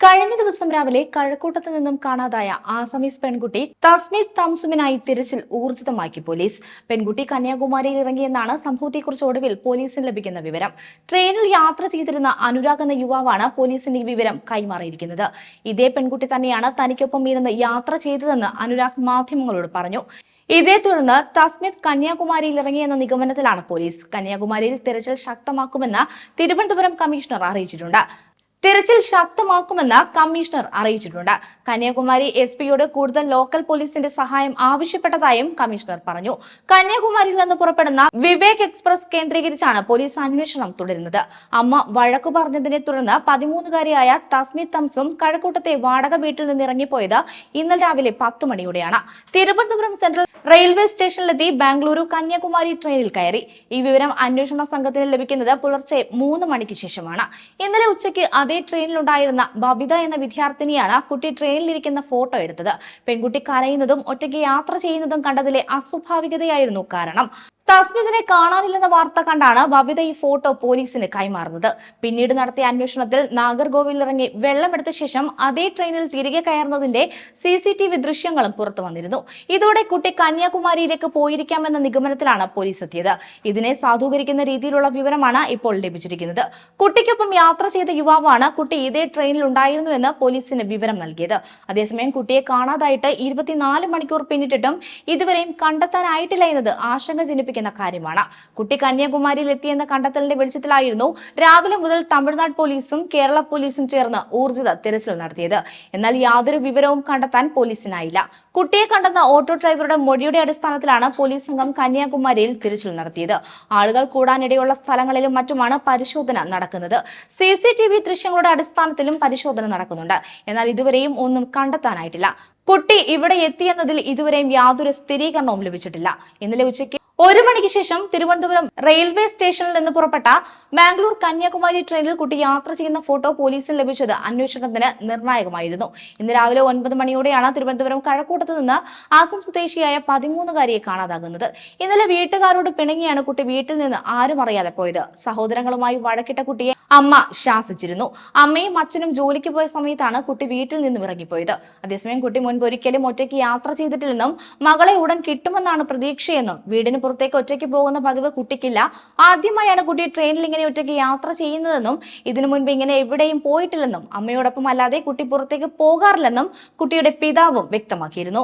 കഴിഞ്ഞ ദിവസം രാവിലെ കഴക്കൂട്ടത്ത് നിന്നും കാണാതായ ആസമീസ് പെൺകുട്ടി തസ്മിത് തംസുമിനായി തിരച്ചിൽ ഊർജിതമാക്കി പോലീസ്. പെൺകുട്ടി കന്യാകുമാരിയിൽ ഇറങ്ങിയെന്നാണ് സംഭവത്തെക്കുറിച്ച് ഒടുവിൽ പോലീസിന് ലഭിക്കുന്ന വിവരം. ട്രെയിനിൽ യാത്ര ചെയ്തിരുന്ന അനുരാഗ് എന്ന യുവാവാണ് പോലീസിന് ഈ വിവരം കൈമാറിയിരിക്കുന്നത്. ഇതേ പെൺകുട്ടി തന്നെയാണ് തനിക്കൊപ്പം ഇരുന്ന് യാത്ര ചെയ്തതെന്ന് അനുരാഗ് മാധ്യമങ്ങളോട് പറഞ്ഞു. ഇതേ തുടർന്ന് തസ്മിത് കന്യാകുമാരിയിൽ ഇറങ്ങിയെന്ന നിഗമനത്തിലാണ് പോലീസ്. കന്യാകുമാരിയിൽ തിരച്ചിൽ ശക്തമാക്കുമെന്ന് തിരുവനന്തപുരം കമ്മീഷണർ അറിയിച്ചിട്ടുണ്ട്. തിരച്ചിൽ ശക്തമാക്കുമെന്ന് കമ്മീഷണർ അറിയിച്ചിട്ടുണ്ട്. കന്യാകുമാരി എസ് പിയോട് കൂടുതൽ ലോക്കൽ പോലീസിന്റെ സഹായം ആവശ്യപ്പെട്ടതായും കമ്മീഷണർ പറഞ്ഞു. കന്യാകുമാരിയിൽ നിന്ന് പുറപ്പെടുന്ന വിവേക് എക്സ്പ്രസ് കേന്ദ്രീകരിച്ചാണ് പോലീസ് അന്വേഷണം തുടരുന്നത്. അമ്മ വഴക്കു പറഞ്ഞതിനെ തുടർന്ന് പതിമൂന്നുകാരിയായ തസ്മി തംസും കഴക്കൂട്ടത്തെ വാടക വീട്ടിൽ നിന്ന് ഇറങ്ങിപ്പോയത് ഇന്നലെ രാവിലെ പത്ത് മണിയോടെയാണ്. തിരുവനന്തപുരം സെൻട്രൽ റെയിൽവേ സ്റ്റേഷനിലെത്തി ബാംഗ്ലൂരു കന്യാകുമാരി ട്രെയിനിൽ കയറി. ഈ വിവരം അന്വേഷണ സംഘത്തിന് ലഭിക്കുന്നത് പുലർച്ചെ മൂന്ന് മണിക്ക് ശേഷമാണ്. ഇന്നലെ ഉച്ചയ്ക്ക് അതേ ട്രെയിനിലുണ്ടായിരുന്ന ബബിത എന്ന വിദ്യാർത്ഥിനിയാണ് കുട്ടി ട്രെയിനിലിരിക്കുന്ന ഫോട്ടോ എടുത്തത്. പെൺകുട്ടി കരയുന്നതും ഒറ്റയ്ക്ക് യാത്ര ചെയ്യുന്നതും കണ്ടതിലെ അസ്വാഭാവികതയായിരുന്നു കാരണം. തസ്മിതിനെ കാണാനില്ലെന്ന വാർത്ത കണ്ടാണ് ബബിത ഈ ഫോട്ടോ പോലീസിന് കൈമാറുന്നത്. പിന്നീട് നടത്തിയ അന്വേഷണത്തിൽ നാഗർകോവിൽ ഇറങ്ങി വെള്ളമെടുത്ത ശേഷം അതേ ട്രെയിനിൽ തിരികെ കയറുന്നതിന്റെ സി സി ടി വി ദൃശ്യങ്ങളും പുറത്തു വന്നിരുന്നു. ഇതോടെ കുട്ടി കന്യാകുമാരിയിലേക്ക് പോയിരിക്കാമെന്ന നിഗമനത്തിലാണ് പോലീസ് എത്തിയത്. ഇതിനെ സാധൂകരിക്കുന്ന രീതിയിലുള്ള വിവരമാണ് ഇപ്പോൾ ലഭിച്ചിരിക്കുന്നത്. കുട്ടിക്കൊപ്പം യാത്ര ചെയ്ത യുവാവാണ് കുട്ടി ഇതേ ട്രെയിനിൽ ഉണ്ടായിരുന്നുവെന്ന് പോലീസിന് വിവരം നൽകിയത്. അതേസമയം കുട്ടിയെ കാണാതായിട്ട് ഇരുപത്തിനാല് മണിക്കൂർ പിന്നിട്ടിട്ടും ഇതുവരെയും കണ്ടെത്താനായിട്ടില്ല എന്നത് ആശങ്ക ജനിപ്പിക്കുന്ന കാര്യമാണ്. കുട്ടി കന്യാകുമാരിയിൽ എത്തിയെന്ന കണ്ടെത്തലിന്റെ വെളിച്ചത്തിലായിരുന്നു രാവിലെ മുതൽ തമിഴ്നാട് പോലീസും കേരള പോലീസും ചേർന്ന് ഊർജിത തിരച്ചിൽ നടത്തിയത്. എന്നാൽ യാതൊരു വിവരവും കണ്ടെത്താൻ പോലീസിനായില്ല. കുട്ടിയെ കണ്ടെന്ന ഓട്ടോ ഡ്രൈവറുടെ മൊഴിയുടെ അടിസ്ഥാനത്തിലാണ് പോലീസ് സംഘം കന്യാകുമാരിയിൽ തിരച്ചിൽ നടത്തിയത്. ആളുകൾ കൂടാനിടയുള്ള സ്ഥലങ്ങളിലും മറ്റുമാണ് പരിശോധന നടക്കുന്നത്. സി സി ടി വി ദൃശ്യങ്ങളുടെ അടിസ്ഥാനത്തിലും പരിശോധന നടക്കുന്നുണ്ട്. എന്നാൽ ഇതുവരെയും ഒന്നും കണ്ടെത്താനായിട്ടില്ല. കുട്ടി ഇവിടെ എത്തിയെന്നതിൽ ഇതുവരെയും യാതൊരു സ്ഥിരീകരണവും ലഭിച്ചിട്ടില്ല. ഇന്നലെ ഉച്ചയ്ക്ക് ഒരു മണിക്ക് ശേഷം തിരുവനന്തപുരം റെയിൽവേ സ്റ്റേഷനിൽ നിന്ന് പുറപ്പെട്ട ബാംഗ്ലൂർ കന്യാകുമാരി ട്രെയിനിൽ കുട്ടി യാത്ര ചെയ്യുന്ന ഫോട്ടോ പോലീസിന് ലഭിച്ചത് അന്വേഷണത്തിന് നിർണായകമായിരുന്നു. ഇന്ന് രാവിലെ ഒൻപത് മണിയോടെയാണ് തിരുവനന്തപുരം കഴക്കൂട്ടത്ത് നിന്ന് ആസം സ്വദേശിയായ പതിമൂന്നുകാരിയെ കാണാതാകുന്നത്. ഇന്നലെ വീട്ടുകാരോട് പിണങ്ങിയാണ് കുട്ടി വീട്ടിൽ നിന്ന് ആരും അറിയാതെ പോയത്. സഹോദരങ്ങളുമായി വഴക്കിട്ട കുട്ടിയെ അമ്മ ശാസിച്ചിരുന്നു. അമ്മയും അച്ഛനും ജോലിക്ക് പോയ സമയത്താണ് കുട്ടി വീട്ടിൽ നിന്നും ഇറങ്ങിപ്പോയത്. അതേസമയം കുട്ടി മുൻപ് ഒരിക്കലും ഒറ്റയ്ക്ക് യാത്ര ചെയ്തിട്ടില്ലെന്നും മകളെ ഉടൻ കിട്ടുമെന്നാണ് പ്രതീക്ഷയെന്നും വീടിന് പുറത്തേക്ക് ഒറ്റയ്ക്ക് പോകുന്ന പതിവ് കുട്ടിക്കില്ല. ആദ്യമായാണ് കുട്ടി ട്രെയിനിൽ ഇങ്ങനെ ഒറ്റയ്ക്ക് യാത്ര ചെയ്യുന്നതെന്നും ഇതിനു മുൻപ് ഇങ്ങനെ എവിടെയും പോയിട്ടില്ലെന്നും അമ്മയോടൊപ്പം അല്ലാതെ കുട്ടി പുറത്തേക്ക് പോകാറില്ലെന്നും കുട്ടിയുടെ പിതാവും വ്യക്തമാക്കിയിരുന്നു.